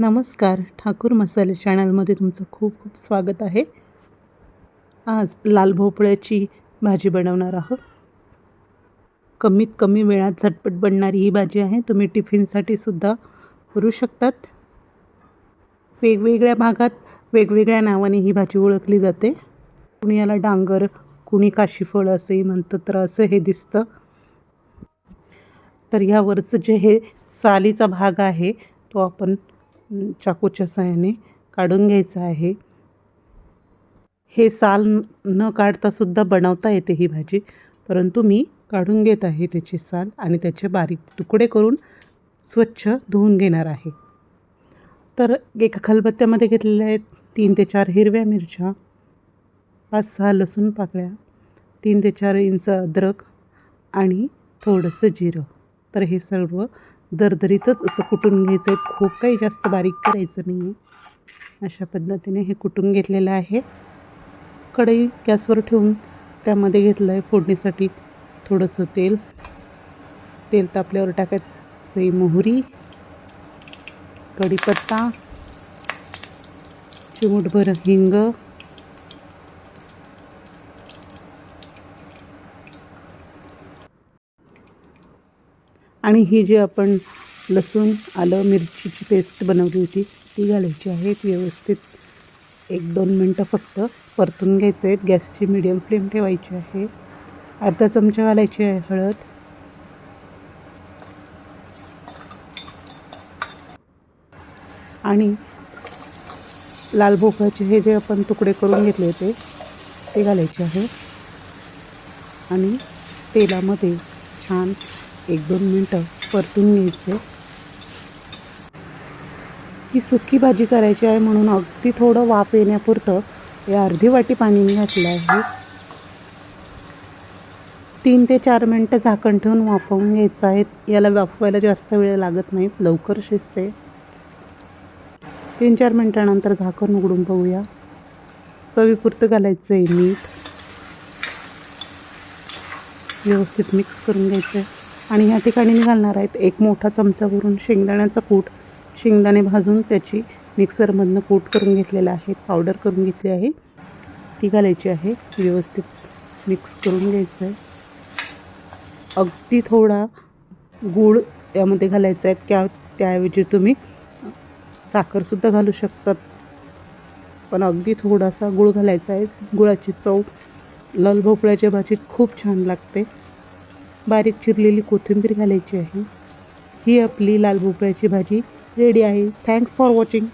नमस्कार. ठाकूर मसाले चॅनलमध्ये तुमचं खूप खूप स्वागत आहे. आज लाल भोपळ्याची भाजी बनवणार आहोत. कमीत कमी वेळात झटपट बनणारी ही भाजी आहे. तुम्ही टिफिनसाठी सुद्धा करू शकतात. वेगवेगळ्या भागात वेगवेगळ्या नावाने ही भाजी ओळखली जाते. कुणी याला डांगर कुणी काशीफळ असेही म्हणतं तर असं हे दिसतं. तर ह्यावरचं जे हे सालीचा भाग आहे तो आपण चाकूच्या सहाय्याने काढून घ्यायचं आहे. हे साल न- काढतासुद्धा बनवता येते ही भाजी. परंतु मी काढून घेत आहे त्याची साल आणि त्याचे बारीक तुकडे करून स्वच्छ धुवून घेणार आहे. तर एका खलबत्त्यामध्ये घेतलेल्या आहेत तीन ते चार हिरव्या मिरच्या पाच सहा लसूण पाकळ्या तीन ते चार इंच अद्रक आणि थोडंसं जिरं. तर हे सर्व दरदरीतच असं कुटून घ्यायचं आहे खूप काही जास्त बारीक करायचं नाही आहे. अशा पद्धतीने हे कुटून घेतलेलं आहे. कढई गॅसवर ठेवून त्यामध्ये घेतलं आहे फोडणीसाठी थोडंसं तेल. तेल तापल्यावर टाकायचं आहे मोहरी कढीपत्ता चिमूटभर हिंग आणि ही जी आपण लसूण आलं मिरचीची पेस्ट बनवली होती ती घालायची आहे. व्यवस्थित एक दोन मिनटं फक्त परतून घ्यायचं आहेत गॅसची मिडियम फ्लेम ठेवायची आहे. अर्धा चमचा घालायची आहे हळद. आणि लाल भोपळ्याचे हे जे आपण तुकडे करून घेतले होते ते घालायचे आहे. आणि तेलामध्ये छान एक दोन मिनटं परतून घ्यायचे ही सुकी भाजी करायची आहे म्हणून अगदी थोडं वाफ येण्यापुरतं हे अर्धी वाटी पाणी मी घातलं आहे. तीन ते चार मिनटं झाकण ठेवून वाफवून घ्यायचं आहे. याला वाफवायला जास्त वेळ लागत नाही. लवकर शिजते. तीन चार मिनटानंतर झाकण उघडून बघूया. चवीपुरतं घालायचं आहे मीठ. व्यवस्थित मिक्स करून घ्यायचं आहे आणि या ठिकाणी मी घालणार आहेत एक मोठा चमचा भरून शेंगदाण्याचा कूट. शेंगदाणे भाजून त्याची मिक्सरमधनं कूट करून घेतलेला आहे पावडर करून घेतली आहे. ती घालायची आहे व्यवस्थित मिक्स करून घ्यायचं आहे अगदी थोडा गूळ यामध्ये घालायचा आहे त्या त्याऐवजी तुम्ही साखरसुद्धा घालू शकतात. पण अगदी थोडासा गूळ घालायचा आहे गुळाची चव लाल भोपळ्याच्या भाजीत खूप छान लागते. बारीक चिरलेली कोथिंबीर घालायची आहे. ही आपली लाल भोपळ्याची भाजी रेडी आहे. Thanks for watching